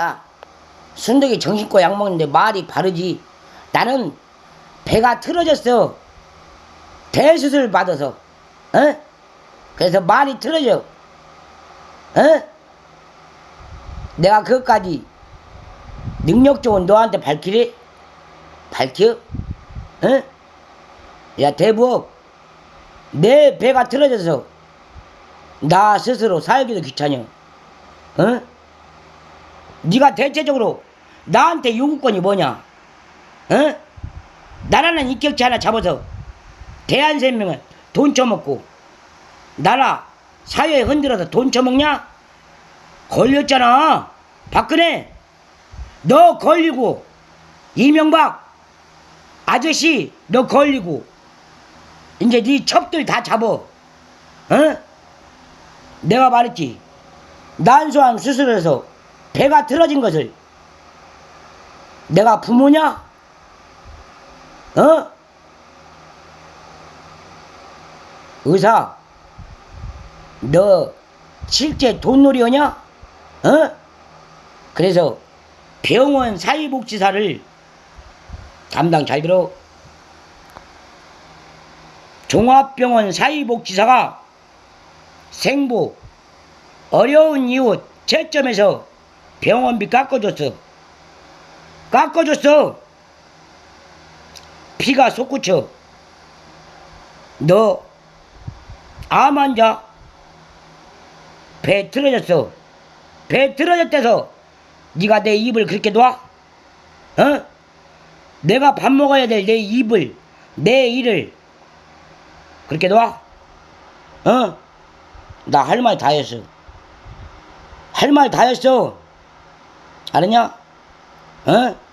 야, 순덕이 정신과 약 먹는데 말이 바르지. 나는 배가 틀어졌어. 대수술 받아서. 어? 그래서 말이 틀어져. 어? 내가 그것까지 능력 좋은 너한테 밝히래? 밝혀? 어? 야, 대부업. 내 배가 틀어져서 나 스스로 살기도 귀찮여. 어? 네가 대체적으로 나한테 요구권이 뭐냐? 어? 나라는 인격체 하나 잡아서 대한생명은 돈 처먹고 나라 사회에 흔들어서 돈 처먹냐? 걸렸잖아. 박근혜, 너 걸리고 이명박 아저씨 너 걸리고 이제 네 첩들 다 잡어. 어? 내가 말했지. 난소암 수술해서 배가 틀어진 것을 내가 부모냐? 어? 의사, 너 실제 돈놀이하냐? 어? 그래서 병원 사회복지사를 담당 잘 들어. 종합병원 사회복지사가 생보 어려운 이웃 채점에서 병원비 깎아줬어. 깎아줬어. 피가 솟구쳐. 너, 암 환자, 배 틀어졌어. 배 틀어졌대서 네가 내 입을 그렇게 놔? 어? 내가 밥 먹어야 될 내 입을, 내 일을 그렇게 놔? 어? 나 할 말 다 했어. 할 말 다 했어. 알았냐? 어?